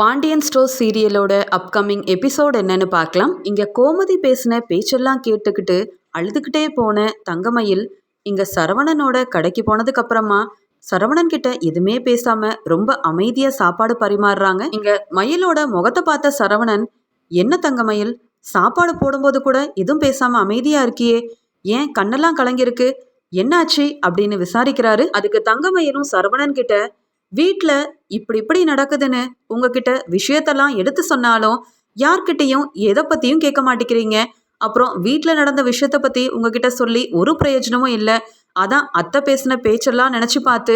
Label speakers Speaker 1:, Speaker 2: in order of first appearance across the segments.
Speaker 1: Pandian store சீரியலோட upcoming episode என்னன்னு பார்க்கலாம். இங்க கோமதி பேசின பேச்செல்லாம் கேட்டுக்கிட்டு அழுதுகிட்டே போன தங்கமயில் இங்க சரவணனோட கடைக்கு போனதுக்கு அப்புறமா சரவணன் கிட்ட எதுவுமே பேசாம ரொம்ப அமைதியா சாப்பாடு பரிமாறுறாங்க. இங்க மயிலோட முகத்தை பார்த்த சரவணன் என்ன தங்கமயில் சாப்பாடு போடும்போது கூட எதுவும் பேசாம அமைதியா இருக்கியே? ஏன் கண்ணெல்லாம் கலங்கிருக்கு என்னாச்சு? அப்படின்னு விசாரிக்கிறாரு. அதுக்கு தங்கமயிலும் சரவணன் கிட்ட வீட்டில் இப்படி இப்படி நடக்குதுன்னு உங்ககிட்ட விஷயத்தெல்லாம் எடுத்து சொன்னாலும் யார்கிட்டையும் எதை பற்றியும் கேட்க மாட்டேங்கிறீங்க. அப்புறம் வீட்டில் நடந்த விஷயத்த பற்றி உங்ககிட்ட சொல்லி ஒரு பிரயோஜனமும் இல்லை. அதான் அத்தை பேசின பேச்செல்லாம் நினச்சி பார்த்து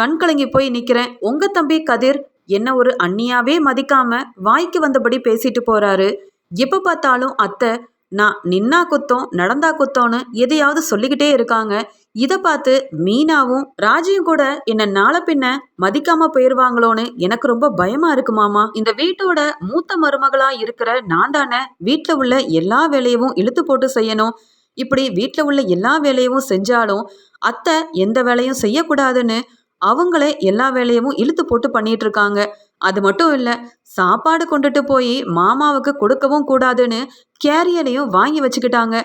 Speaker 1: கண் கலங்கி போய் நிற்கிறேன் உங்கள் தம்பி கதிர் என்ன ஒரு அண்ணியாவே மதிக்காம வாய்க்கு வந்தபடி பேசிட்டு போறாரு. எப்போ பார்த்தாலும் அத்தை நான் நின்னா குத்தம் நடந்தா குத்தம்னு எதையாவது சொல்லிக்கிட்டே இருக்காங்க. இதை பார்த்து மீனாவும் ராஜியும் கூட என்ன நாளை பின்ன மதிக்காம போயிருவாங்களோன்னு எனக்கு ரொம்ப பயமா இருக்கு மாமா. இந்த வீட்டோட மூத்த மருமகளா இருக்கிற நான் தானே வீட்டில் உள்ள எல்லா வேலையவும் இழுத்து போட்டு செய்யணும். இப்படி வீட்டில் உள்ள எல்லா வேலையவும் செஞ்சாலும் அத்தை எந்த வேலையும் செய்யக்கூடாதுன்னு அவங்களே எல்லா வேலையவும் இழுத்து போட்டு பண்ணிட்டு இருக்காங்க. அது மட்டும் இல்லை சாப்பாடு கொண்டுட்டு போய் மாமாவுக்கு கொடுக்கவும் கூடாதுன்னு கேரியரையும் வாங்கி வச்சுக்கிட்டாங்க.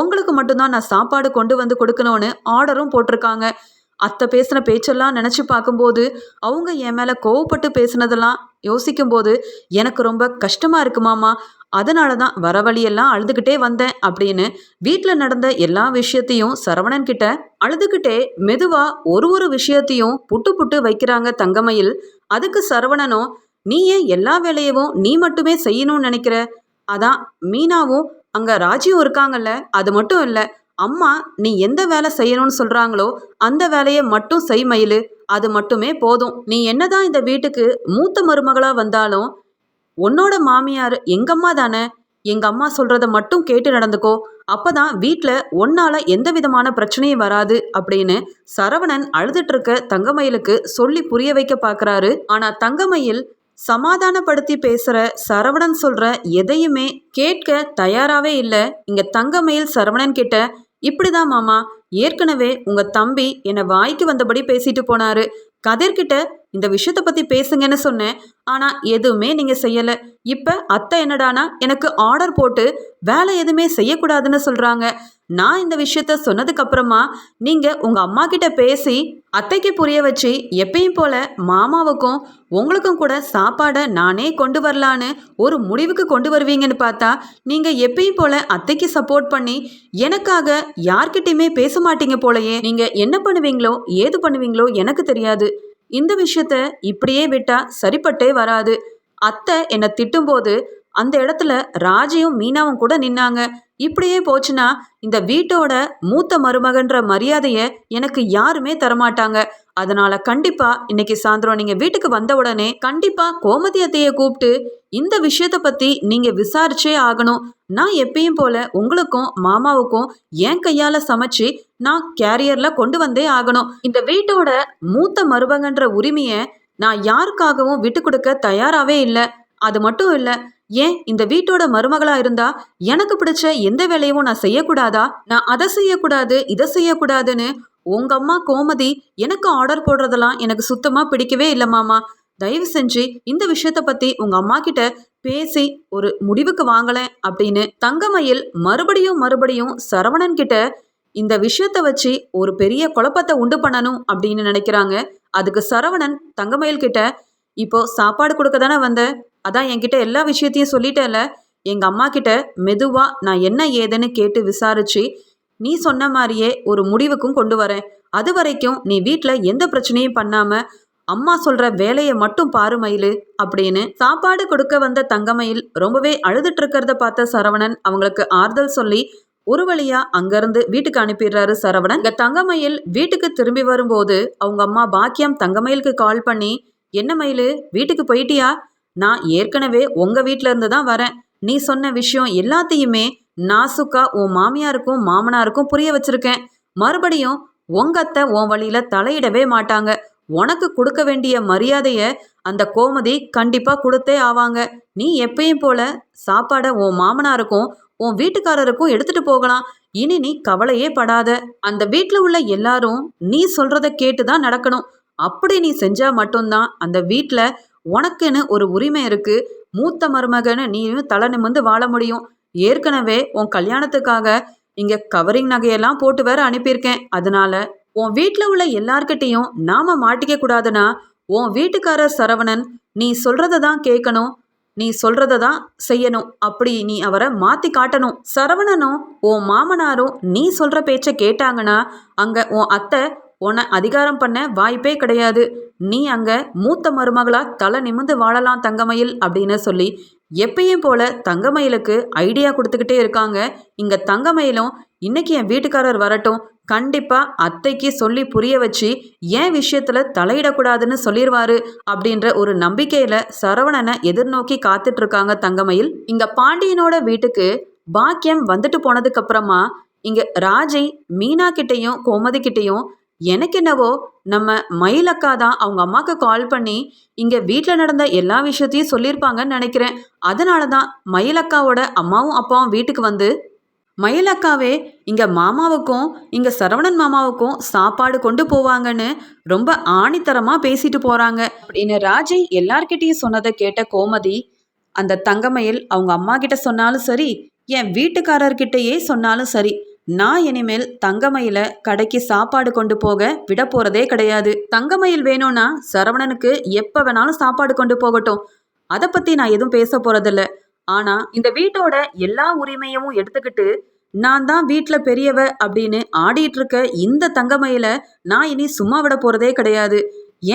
Speaker 1: உங்களுக்கு மட்டும்தான் நான் சாப்பாடு கொண்டு வந்து கொடுக்கணும்னு ஆர்டரும் போட்டிருக்காங்க. அத்தை பேசின பேச்செல்லாம் நினச்சி பார்க்கும்போது அவங்க என் மேலே கோவப்பட்டு பேசினதெல்லாம் யோசிக்கும்போது எனக்கு ரொம்ப கஷ்டமாக இருக்குமாமா அதனால தான் வர வழியெல்லாம் அழுதுகிட்டே வந்தேன் அப்படின்னு வீட்டில் நடந்த எல்லா விஷயத்தையும் சரவணன் கிட்ட அழுதுகிட்டே மெதுவாக ஒரு ஒரு விஷயத்தையும் புட்டு புட்டு வைக்கிறாங்க தங்கமயில். அதுக்கு சரவணனும் நீ ஏன் எல்லா வேலையவும் நீ மட்டுமே செய்யணும்னு நினைக்கிற? அதான் மீனாவும் அங்கே ராஜியும் இருக்காங்கல்ல அது மட்டும் இல்லை அம்மா நீ எந்த வேலை செய்யணும்னு சொல்கிறாங்களோ அந்த வேலையை மட்டும் செய் மயிலு அது மட்டுமே போதும். நீ என்னதான் இந்த வீட்டுக்கு மூத்த மருமகளாக வந்தாலும் உன்னோட மாமியார் எங்கம்மா தானே? எங்கள் அம்மா சொல்கிறத மட்டும் கேட்டு நடந்துக்கோ. அப்போ தான் வீட்டில் ஒன்னால் எந்த விதமான பிரச்சனையும் வராது அப்படின்னு சரவணன் அழுதுட்டு இருக்க தங்கமயிலுக்கு சொல்லி புரிய வைக்க பார்க்குறாரு ஆனால் தங்கமயில் சமாதானப்படுத்தி பேசுகிற சரவணன் சொல்கிற எதையுமே கேட்க தயாராகவே இல்லை. இங்கே தங்கமயில் சரவணன் கிட்ட இப்படிதான் மாமா ஏற்கனவே உங்கள் தம்பி என்னை வாய்க்கு வந்தபடி பேசிட்டு போனாரு. கதிர்கிட்ட இந்த விஷயத்த பற்றி பேசுங்கன்னு சொன்னேன். ஆனால் எதுவுமே நீங்கள் செய்யலை. இப்போ அத்தை என்னடானா எனக்கு ஆர்டர் போட்டு வேலை எதுவுமே செய்யக்கூடாதுன்னு சொல்கிறாங்க நான் இந்த விஷயத்த சொன்னதுக்கு அப்புறமா நீங்கள் உங்கள் அம்மா கிட்ட பேசி அத்தைக்கு புரிய வச்சு எப்பயும் போல மாமாவுக்கும் உங்களுக்கும் கூட சாப்பாடை நானே கொண்டு வரலான்னு ஒரு முடிவுக்கு கொண்டு வருவீங்கன்னு பார்த்தா நீங்கள் எப்பயும் போல அத்தைக்கு சப்போர்ட் பண்ணி எனக்காக யார்கிட்டயுமே பேச மாட்டீங்க போலயே. நீங்கள் என்ன பண்ணுவீங்களோ ஏது பண்ணுவீங்களோ எனக்கு தெரியாது. இந்த விஷயத்த இப்படியே விட்டா சரிப்பட்டே வராது. அத்தை என்னை திட்டும்போது அந்த இடத்துல ராஜியும் மீனாவும் கூட நின்னாங்க. இப்படியே போச்சுன்னா இந்த வீட்டோட மூத்த மருமகன்ற மரியாதையை எனக்கு யாருமே தரமாட்டாங்க. அதனால கண்டிப்பா இன்னைக்கு சாயந்தரம் நீங்க வீட்டுக்கு வந்த உடனே கண்டிப்பா கோமதியத்தையை கூப்பிட்டு இந்த விஷயத்த பத்தி நீங்க விசாரிச்சே ஆகணும். நான் எப்பயும் போல உங்களுக்கும் மாமாவுக்கும் என் கையால சமைச்சு நான் கேரியர்ல கொண்டு வந்தே ஆகணும். இந்த வீட்டோட மூத்த மருமகன்ற உரிமையை நான் யாருக்காகவும் விட்டு கொடுக்க தயாராகவே இல்லை. அது மட்டும் இல்லை ஏன் இந்த வீட்டோட மருமகளா இருந்தா எனக்கு பிடிச்ச எந்த வேலையும் நான் செய்யக்கூடாதா? நான் அதை செய்யக்கூடாது இதை செய்யக்கூடாதுன்னு உங்க அம்மா கோமதி எனக்கு ஆர்டர் போடுறதெல்லாம் எனக்கு சுத்தமா பிடிக்கவே இல்லை மாமா. தயவு செஞ்சு இந்த விஷயத்த பத்தி உங்க அம்மா கிட்ட பேசி ஒரு முடிவுக்கு வாங்கலேன் அப்படின்னு தங்கமயில் மறுபடியும் மறுபடியும் சரவணன் கிட்ட இந்த விஷயத்த வச்சு ஒரு பெரிய குழப்பத்தை உண்டு பண்ணணும் அப்படின்னு நினைக்கிறாங்க. அதுக்கு சரவணன் தங்கமயில் கிட்ட இப்போ சாப்பாடு கொடுக்க தானே வந்த? அதான் என்கிட்ட எல்லா விஷயத்தையும் சொல்லிட்டேல எங்கள் அம்மா கிட்ட மெதுவாக நான் என்ன ஏதுன்னு கேட்டு விசாரிச்சு நீ சொன்ன மாதிரியே ஒரு முடிவுக்கும் கொண்டு வரேன். அது வரைக்கும் நீ வீட்டில் எந்த பிரச்சனையும் பண்ணாமல் அம்மா சொல்கிற வேலையை மட்டும் பாரு மயிலு அப்படின்னு சாப்பாடு கொடுக்க வந்த தங்கமயில் ரொம்பவே அழுதுட்டு இருக்கிறத பார்த்த சரவணன் அவங்களுக்கு ஆறுதல் சொல்லி ஒரு வழியா அங்கிருந்து வீட்டுக்கு அனுப்பிடுறாரு சரவணன். தங்கமயில் வீட்டுக்கு திரும்பி வரும்போது அவங்க அம்மா பாக்கியம் தங்கமயிலுக்கு கால் பண்ணி என்ன மயிலு வீட்டுக்கு போயிட்டியா? நான் ஏற்கனவே உங்க வீட்ல இருந்து தான் வரேன். நீ சொன்ன விஷயம் எல்லாத்தையுமே நாசுக்கா உன் மாமியாருக்கும் மாமனாருக்கும் புரிய வச்சிருக்கேன். மறுபடியும் உங்க அத்தை உன் வழியில தலையிடவே மாட்டாங்க. உனக்கு கொடுக்க வேண்டிய மரியாதைய அந்த கோமதி கண்டிப்பா கொடுத்தே ஆவாங்க. நீ எப்பயும் போல சாப்பாடை உன் மாமனாருக்கும் உன் வீட்டுக்காரருக்கும் எடுத்துட்டு போகலாம். இனி நீ கவலையே படாத. அந்த வீட்டில் உள்ள எல்லாரும் நீ சொல்றத கேட்டு தான் நடக்கணும். அப்படி நீ செஞ்சா மட்டும்தான் அந்த வீட்டில் உனக்குன்னு ஒரு உரிமை இருக்கு. மூத்த மருமகன்னு நீயும் தலை நிமிர்ந்து வாழ முடியும். ஏற்கனவே உன் கல்யாணத்துக்காக இங்க கவரிங் நகையெல்லாம் போட்டு வேற அனுப்பியிருக்கேன். அதனால உன் வீட்டில் உள்ள எல்லார்கிட்டையும் நாம மாட்டிக்க கூடாதுன்னா உன் வீட்டுக்காரர் சரவணன் நீ சொல்றத தான் கேட்கணும். நீ சொல்றத தான் செய்யணும். அப்படி நீ அவரை மாத்தி காட்டணும். சரவணனும் உன் மாமனாரும் நீ சொல்ற பேச்ச கேட்டாங்கன்னா அங்க உன் அத்தை உன்னை அதிகாரம் பண்ண வாய்ப்பே கிடையாது. நீ அங்க மூத்த மருமகளா தலை நிமிந்து வாழலாம் தங்கமயில் அப்படின்னு சொல்லி எப்பயும் போல தங்கமயிலுக்கு ஐடியா கொடுத்துக்கிட்டே இருக்காங்க. இங்க தங்கமயிலும் இன்னைக்கு என் வீட்டுக்காரர் வரட்டும். கண்டிப்பா அத்தைக்கு சொல்லி புரிய வச்சு ஏன் விஷயத்துல தலையிடக்கூடாதுன்னு சொல்லிடுவாரு அப்படின்ற ஒரு நம்பிக்கையில சரவணனை எதிர்நோக்கி காத்துட்டு இருக்காங்க தங்கமயில். இங்க பாண்டியனோட வீட்டுக்கு பாக்கியம் வந்துட்டு போனதுக்கு அப்புறமா இங்க ராஜை மீனா கிட்டையும் கோமதி கிட்டையும் எனக்கு என்னவோ நம்ம மயிலக்கா தான் அவங்க அம்மாவுக்கு கால் பண்ணி இங்கே வீட்டில் நடந்த எல்லா விஷயத்தையும் சொல்லியிருப்பாங்கன்னு நினைக்கிறேன். அதனால தான் மயிலக்காவோட அம்மாவும் அப்பாவும் வீட்டுக்கு வந்து மயிலக்காவே இங்கே மாமாவுக்கும் இங்கே சரவணன் மாமாவுக்கும் சாப்பாடு கொண்டு போவாங்கன்னு ரொம்ப ஆணித்தரமாக பேசிட்டு போகிறாங்க அப்படின்னு ராஜை எல்லார்கிட்டையும் சொன்னதை கேட்ட கோமதி அந்த தங்கமயில் அவங்க அம்மா கிட்ட சொன்னாலும் சரி என் வீட்டுக்காரர்கிட்டயே சொன்னாலும் சரி நான் இனிமேல் தங்கமயில கடைக்கு சாப்பாடு கொண்டு போக விட போறதே கிடையாது. தங்கமயில் வேணும்னா சரவணனுக்கு எப்ப வேணாலும் சாப்பாடு கொண்டு போகட்டும். அதை பத்தி நான் எதுவும் பேச போறதில்ல. ஆனா இந்த வீட்டோட எல்லா உரிமையும் எடுத்துக்கிட்டு நான் தான் வீட்டில் பெரியவ அப்படின்னு ஆடிட்டு இருக்க இந்த தங்கமயில நான் இனி சும்மா விட போறதே கிடையாது.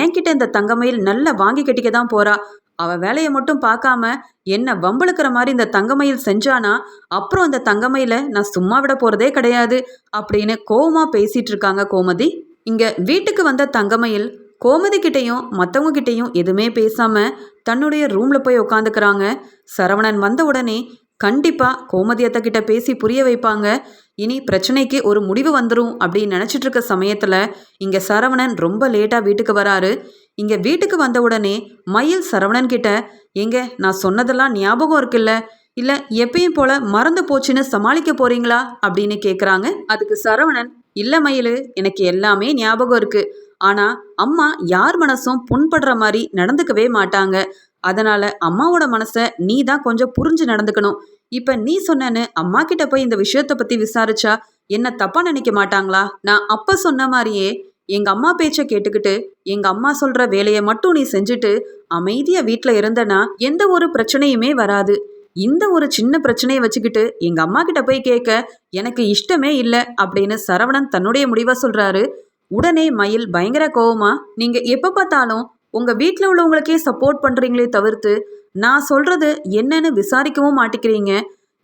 Speaker 1: என்கிட்ட இந்த தங்கமயில் நல்லா வாங்கி கட்டிக்க தான் போறா. அவ வேலையை மட்டும் பார்க்காம என்ன வம்பளுக்கிற மாதிரி இந்த தங்கமயில் செஞ்சானா? அப்புறம் அந்த தங்கமயில நான் சும்மா விட போறதே கிடையாது அப்படின்னு கோவமா பேசிட்டு இருக்காங்க கோமதி. இங்க வீட்டுக்கு வந்த தங்கமயில் கோமதி கிட்டையும் மற்றவங்க கிட்டையும் எதுவுமே பேசாம தன்னுடைய ரூம்ல போய் உட்காந்துக்கிறாங்க சரவணன் வந்த உடனே கண்டிப்பா கோமதியத்தை கிட்ட பேசி புரிய வைப்பாங்க. இனி பிரச்சனைக்கு ஒரு முடிவு வந்துடும் அப்படின்னு நினச்சிட்டு இருக்க சமயத்தில் இங்கே சரவணன் ரொம்ப லேட்டாக வீட்டுக்கு வராரு. இங்கே வீட்டுக்கு வந்த உடனே மயில் சரவணன் கிட்ட எங்க நான் சொன்னதெல்லாம் ஞாபகம் இருக்குல்ல? இல்லை எப்பயும் போல மறந்து போச்சுன்னு சமாளிக்க போறீங்களா? அப்படின்னு கேட்குறாங்க அதுக்கு சரவணன் இல்லை மயில் எனக்கு எல்லாமே ஞாபகம் இருக்கு. ஆனால் அம்மா யார் மனசும் புண்படுற மாதிரி நடந்துக்கவே மாட்டாங்க. அதனால அம்மாவோட மனசை நீ தான் கொஞ்சம் புரிஞ்சு நடந்துக்கணும். இப்ப நீ சொன்னேன்னு அம்மா கிட்ட போய் இந்த விஷயத்த பத்தி விசாரிச்சா என்ன தப்பா நினைக்க மாட்டாங்களா? நான் அப்ப சொன்ன மாதிரியே எங்க அம்மா பேச்ச கேட்டுக்கிட்டு எங்க அம்மா சொல்ற வேலையை மட்டும் நீ செஞ்சுட்டு அமைதியா வீட்டுல இருந்தனா எந்த ஒரு பிரச்சனையுமே வராது. இந்த ஒரு சின்ன பிரச்சனையை வச்சுக்கிட்டு எங்க அம்மா கிட்ட போய் கேட்க எனக்கு இஷ்டமே இல்லை அப்படின்னு சரவணன் தன்னுடைய முடிவா சொல்றாரு. உடனே மயில் பயங்கர கோவமா நீங்க எப்ப பார்த்தாலும் உங்க வீட்டில் உள்ளவங்களுக்கே சப்போர்ட் பண்றீங்களே தவிர்த்து நான் சொல்றது என்னன்னு விசாரிக்கவும் மாட்டேங்கிறீங்க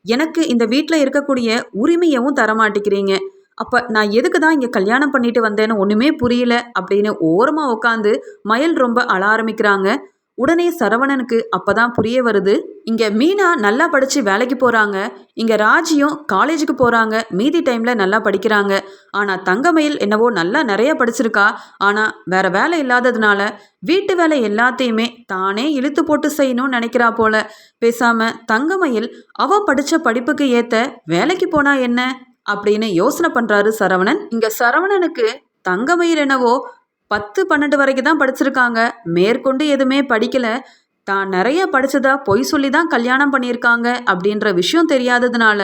Speaker 1: எனக்கு இந்த வீட்டில் இருக்கக்கூடிய உரிமையவும் தர மாட்டேங்கிறீங்க அப்போ நான் எதுக்கு தான் இங்கே கல்யாணம் பண்ணிட்டு வந்தேன்னு ஒன்றுமே புரியல அப்படின்னு ஓரமாக உட்காந்து மயில் ரொம்ப அழ ஆரம்பிக்கிறாங்க. உடனே சரவணனுக்கு அப்பதான் புரிய வருது. இங்க மீனா நல்லா படிச்சு வேலைக்கு போறாங்க. இங்க ராஜியும் காலேஜுக்கு போறாங்க. மீதி டைம்ல நல்லா படிக்கிறாங்க. ஆனா தங்கமயில் என்னவோ நல்லா நிறைய படிச்சிருக்கா. ஆனா வேற வேலை இல்லாததுனால வீட்டு வேலை எல்லாத்தையுமே தானே இழுத்து போட்டு செய்யணும்னு நினைக்கிறா போல. பேசாம தங்கமயில் அவ படிச்ச படிப்புக்கு ஏத்த வேலைக்கு போனா என்ன? அப்படின்னு யோசனை பண்றாரு சரவணன். இங்க சரவணனுக்கு தங்கமயில் என்னவோ பத்து பன்னெண்டு வரைக்கும் தான் படிச்சிருக்காங்க. மேற்கொண்டு எதுவுமே படிக்கல. தான் நிறைய படிச்சதா பொய் சொல்லி தான் கல்யாணம் பண்ணியிருக்காங்க அப்படின்ற விஷயம் தெரியாததுனால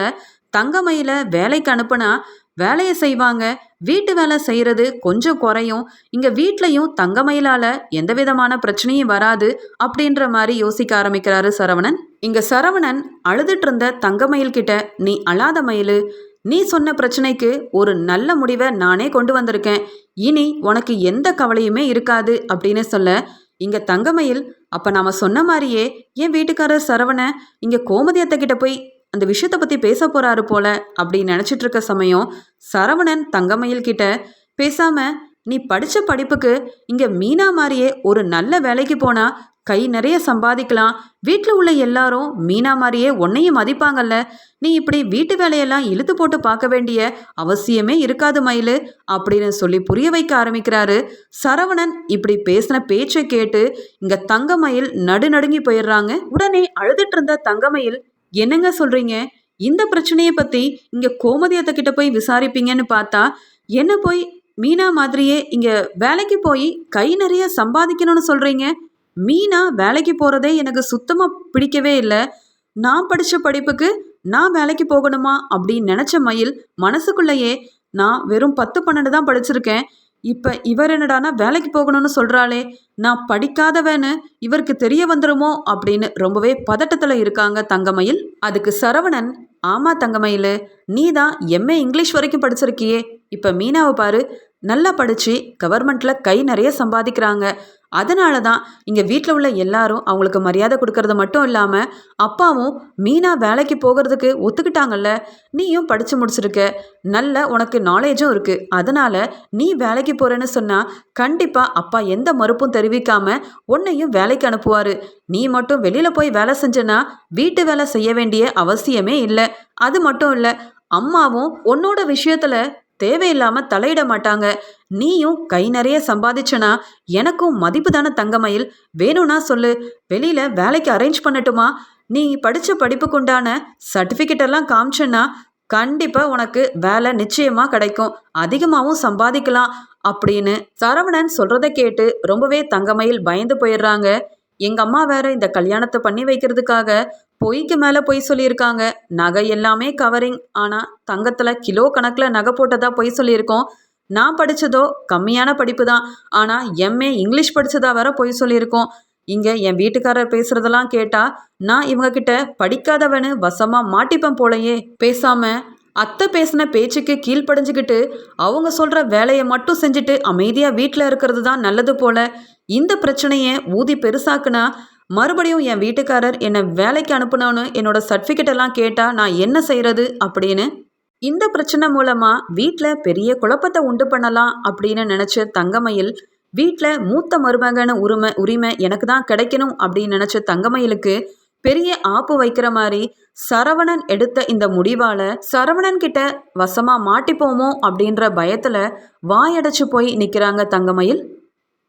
Speaker 1: தங்கமயில வேலைக்கு அனுப்புனா வேலையை செய்வாங்க. வீட்டு வேலை செய்கிறது கொஞ்சம் குறையும். இங்கே வீட்லேயும் தங்கமயிலால் எந்த விதமான பிரச்சனையும் வராது அப்படின்ற மாதிரி யோசிக்க ஆரம்பிக்கிறாரு சரவணன். இங்கே சரவணன் அழுதுட்டு இருந்த தங்கமயில் கிட்ட நீ அழாத மயில். நீ சொன்ன பிரச்சனைக்கு ஒரு நல்ல முடிவை நானே கொண்டு வந்திருக்கேன். இனி உனக்கு எந்த கவலையுமே இருக்காது அப்படின்னு சொல்ல இங்க தங்கமயில் அப்ப நாம சொன்ன மாதிரியே என் வீட்டுக்காரர் சரவண இங்க கோமதி அத்தை கிட்ட போய் அந்த விஷயத்தை பத்தி பேச போறாரு போல அப்படின்னு நினைச்சிட்டு இருக்க சமயம் சரவணன் தங்கமயில் கிட்ட பேசாம நீ படிச்ச படிப்புக்கு இங்க மீனா மாதிரியே ஒரு நல்ல வேலைக்கு போனா கை நிறைய சம்பாதிக்கலாம். வீட்டில் உள்ள எல்லாரும் மீனா மாதிரியே உன்னையும் மதிப்பாங்கல்ல. நீ இப்படி வீட்டு வேலையெல்லாம் இழுத்து போட்டு பார்க்க வேண்டிய அவசியமே இருக்காது மயிலு அப்படின்னு சொல்லி புரிய வைக்க ஆரம்பிக்கிறாரு. சரவணன் இப்படி பேசின பேச்சை கேட்டு இங்க தங்கமயில் நடுநடுங்கி போயிடுறாங்க. உடனே அழுதுட்டு இருந்த தங்கமயில் என்னங்க சொல்றீங்க? இந்த பிரச்சனையை பத்தி இங்க கோமதியத்தை கிட்ட போய் விசாரிப்பீங்கன்னு பார்த்தா என்ன போய் மீனா மாதிரியே இங்க வேலைக்கு போய் கை நிறைய சம்பாதிக்கணும்னு சொல்றீங்க? மீனா வேலைக்கு போகிறதே எனக்கு சுத்தமாக பிடிக்கவே இல்லை. நான் படித்த படிப்புக்கு நான் வேலைக்கு போகணுமா அப்படின்னு நினச்ச மயில் மனசுக்குள்ளேயே நான் வெறும் பத்து பன்னெண்டு தான் படிச்சிருக்கேன். இப்போ இவர் என்னடானா வேலைக்கு போகணும்னு சொல்கிறாளே நான் படிக்காதவன்னு இவருக்கு தெரிய வந்துருமோ? அப்படின்னு ரொம்பவே பதட்டத்தில் இருக்காங்க தங்கமயில் அதுக்கு சரவணன் ஆமாம் தங்கமயில் நீ தான் எம்ஏ இங்கிலீஷ் வரைக்கும் படிச்சிருக்கியே. இப்போ மீனாவை பாரு நல்லா படித்து கவர்மெண்ட்டில் கை நிறைய சம்பாதிக்கிறாங்க. அதனால தான் இங்கே வீட்டில் உள்ள எல்லாரும் அவங்களுக்கு மரியாதை கொடுக்கறது மட்டும் இல்லாமல் அப்பாவும் மீனா வேலைக்கு போகிறதுக்கு ஒத்துக்கிட்டாங்கல்ல. நீயும் படித்து முடிச்சிருக்க. நல்ல உனக்கு நாலேஜும் இருக்குது அதனால் நீ வேலைக்கு போகிறேன்னு சொன்னால் கண்டிப்பாக அப்பா எந்த மறுப்பும் தெரிவிக்காமல் உன்னையும் வேலைக்கு அனுப்புவார். நீ மட்டும் வெளியில் போய் வேலை செஞ்சனா வீட்டு வேலை செய்ய வேண்டிய அவசியமே இல்லை. அது மட்டும் இல்லை அம்மாவும் உன்னோட விஷயத்தில் தேவையில்லாமல் தலையிட மாட்டாங்க. நீயும் கை நிறைய சம்பாதிச்சனா எனக்கும் மதிப்பு தானே தங்கமயில். வேணும்னா சொல்லு. வெளியில் வேலைக்கு அரேஞ்ச் பண்ணட்டுமா? நீ படித்த படிப்புக்குண்டான சர்டிஃபிகேட் எல்லாம் காமிச்சேன்னா கண்டிப்பாக உனக்கு வேலை நிச்சயமாக கிடைக்கும். அதிகமாகவும் சம்பாதிக்கலாம் அப்படின்னு சரவணன் சொல்கிறத கேட்டு ரொம்பவே தங்கமயில் பயந்து போயிடுறாங்க. எங்கள் அம்மா வேற இந்த கல்யாணத்தை பண்ணி வைக்கிறதுக்காக பொய்க்கு மேலே பொய் சொல்லியிருக்காங்க. நகை எல்லாமே கவரிங் ஆனால் தங்கத்தில் கிலோ கணக்கில் நகை போட்டதா பொய் சொல்லியிருக்கோம். நான் படித்ததோ கம்மியான படிப்பு தான் ஆனால் எம்ஏ இங்கிலீஷ் படித்ததா வேற பொய் சொல்லியிருக்கோம். இங்கே என் வீட்டுக்காரர் பேசுகிறதெல்லாம் கேட்டால் நான் இவங்கக்கிட்ட படிக்காதவனு வசமாக மாட்டிப்பேன் போலையே. பேசாமல் அத்தை பேசின பேச்சுக்கு கீழ்ப்படிஞ்சுக்கிட்டு அவங்க சொல்கிற வேலையை மட்டும் செஞ்சுட்டு அமைதியாக வீட்டில் இருக்கிறது தான் நல்லது போல. இந்த பிரச்சனையை ஊதி பெருசாக்குனா மறுபடியும் என் வீட்டுக்காரர் என்னை வேலைக்கு அனுப்பினோன்னு என்னோட சர்டிஃபிகேட் எல்லாம் கேட்டால் நான் என்ன செய்கிறது அப்படின்னு இந்த பிரச்சனை மூலமாக வீட்டில் பெரிய குழப்பத்தை உண்டு பண்ணலாம் அப்படின்னு நினச்ச தங்கமயில் வீட்டில் மூத்த மருமகன உரிமை உரிமை எனக்கு தான் கிடைக்கணும் அப்படின்னு நினச்ச தங்கமயிலுக்கு பெரிய ஆப்பு வைக்கிற மாதிரி சரவணன் எடுத்த இந்த முடிவால் சரவணன் கிட்ட வசமாக மாட்டிப்போமோ அப்படின்ற பயத்தில் வாயடைச்சு போய் நிற்கிறாங்க தங்கமயில்.